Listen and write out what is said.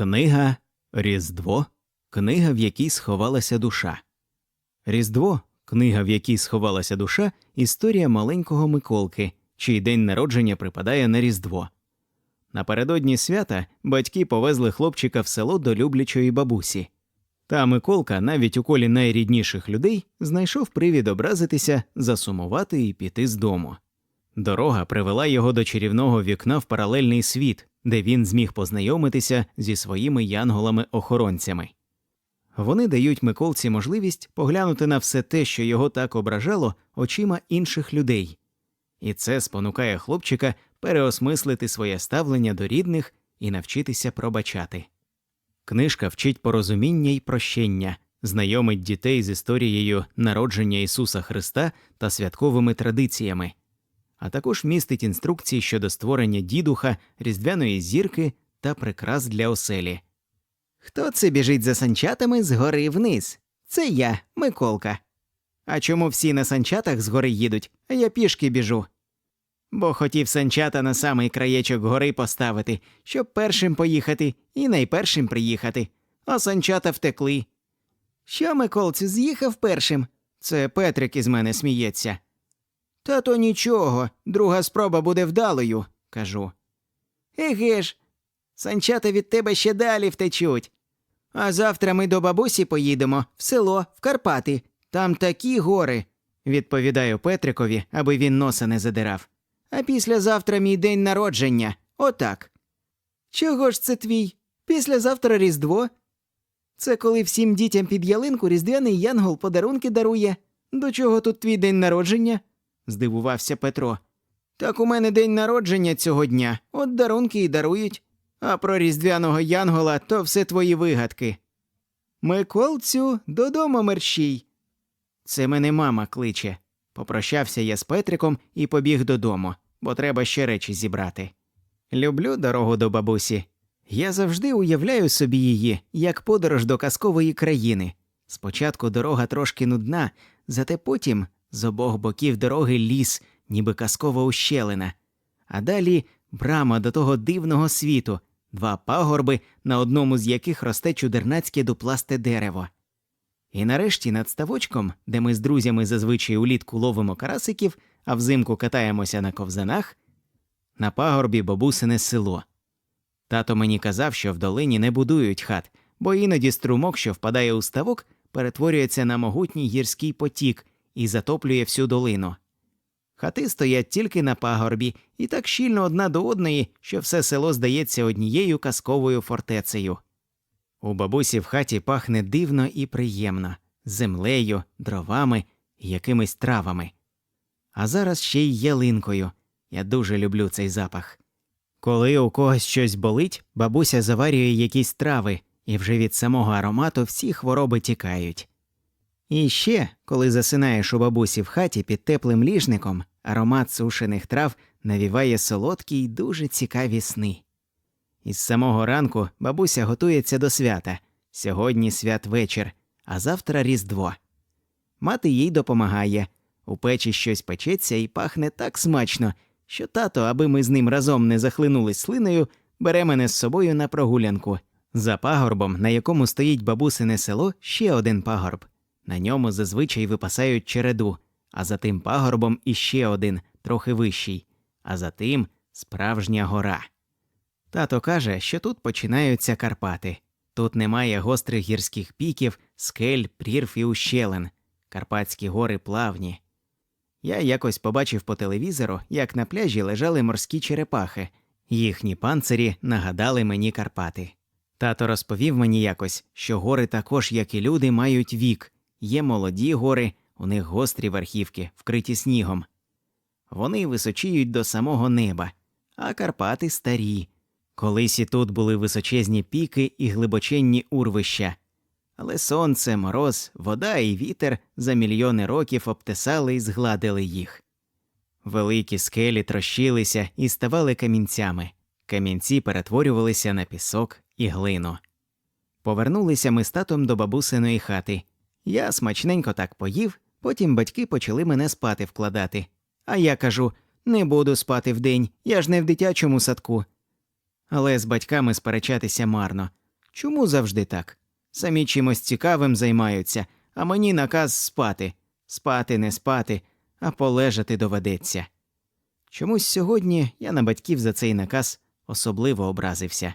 Книга Різдво, книга, в якій сховалася душа. Різдво, книга, в якій сховалася душа, історія маленького Миколки, чий день народження припадає на Різдво. Напередодні свята батьки повезли хлопчика в село до люблячої бабусі. Та Миколка, навіть у колі найрідніших людей, знайшов привід образитися, засумувати і піти з дому. Дорога привела його до чарівного вікна в паралельний світ, де він зміг познайомитися зі своїми янголами-охоронцями. Вони дають Миколці можливість поглянути на все те, що його так ображало, очима інших людей. І це спонукає хлопчика переосмислити своє ставлення до рідних і навчитися пробачати. Книжка вчить порозуміння й прощення, знайомить дітей з історією народження Ісуса Христа та святковими традиціями, а також містить інструкції щодо створення дідуха, різдвяної зірки та прикрас для оселі. Хто це біжить за санчатами згори вниз? Це я, Миколка. А чому всі на санчатах згори їдуть, а я пішки біжу? Бо хотів санчата на самий краєчок гори поставити, щоб першим поїхати і найпершим приїхати, а санчата втекли. Що, Миколцю, з'їхав першим? Це Петрик із мене сміється. Та то нічого, друга спроба буде вдалою, кажу. Еге ж, санчата від тебе ще далі втечуть. А завтра ми до бабусі поїдемо в село, в Карпати. Там такі гори, відповідаю Петрикові, аби він носа не задирав. А післязавтра мій день народження. Отак. Чого ж це твій? Післязавтра Різдво? Це коли всім дітям під ялинку різдвяний янгол подарунки дарує. До чого тут твій день народження? Здивувався Петро. Так у мене день народження цього дня, от дарунки і дарують. А про різдвяного янгола то все твої вигадки. Миколцю, додому мерщій. Це мене мама кличе. Попрощався я з Петриком і побіг додому, бо треба ще речі зібрати. Люблю дорогу до бабусі. Я завжди уявляю собі її як подорож до казкової країни. Спочатку дорога трошки нудна, зате потім з обох боків дороги ліс, ніби казкова ущелина, а далі брама до того дивного світу, два пагорби, на одному з яких росте чудернацьке дупласте дерево. І нарешті над ставочком, де ми з друзями зазвичай улітку ловимо карасиків, а взимку катаємося на ковзанах, на пагорбі бабусине село. Тато мені казав, що в долині не будують хат, бо іноді струмок, що впадає у ставок, перетворюється на могутній гірський потік і затоплює всю долину. Хати стоять тільки на пагорбі і так щільно одна до одної, що все село здається однією казковою фортецею. У бабусі в хаті пахне дивно і приємно землею, дровами і якимись травами. А зараз ще й ялинкою. Я дуже люблю цей запах. Коли у когось щось болить, бабуся заварює якісь трави, і вже від самого аромату всі хвороби тікають. І ще, коли засинаєш у бабусі в хаті під теплим ліжником, аромат сушених трав навіває солодкі й дуже цікаві сни. Із самого ранку бабуся готується до свята. Сьогодні святвечір, а завтра Різдво. Мати їй допомагає. У печі щось печеться і пахне так смачно, що тато, аби ми з ним разом не захлинулись слиною, бере мене з собою на прогулянку. За пагорбом, на якому стоїть бабусине село, ще один пагорб. На ньому зазвичай випасають череду, а за тим пагорбом іще один, трохи вищий, а за тим справжня гора. Тато каже, що тут починаються Карпати. Тут немає гострих гірських піків, скель, прірв і ущелин. Карпатські гори плавні. Я якось побачив по телевізору, як на пляжі лежали морські черепахи. Їхні панцирі нагадали мені Карпати. Тато розповів мені якось, що гори також, як і люди, мають вік. Є молоді гори, у них гострі верхівки, вкриті снігом. Вони височіють до самого неба, а Карпати старі. Колись і тут були височезні піки і глибоченні урвища. Але сонце, мороз, вода і вітер за мільйони років обтесали і згладили їх. Великі скелі трощилися і ставали камінцями, камінці перетворювалися на пісок і глину. Повернулися ми з татом до бабусиної хати. Я смачненько так поїв, потім батьки почали мене спати вкладати. А я кажу не буду спати вдень, я ж не в дитячому садку. Але з батьками сперечатися марно. Чому завжди так? Самі чимось цікавим займаються, а мені наказ спати, спати, не спати, а полежати доведеться. Чомусь сьогодні я на батьків за цей наказ особливо образився.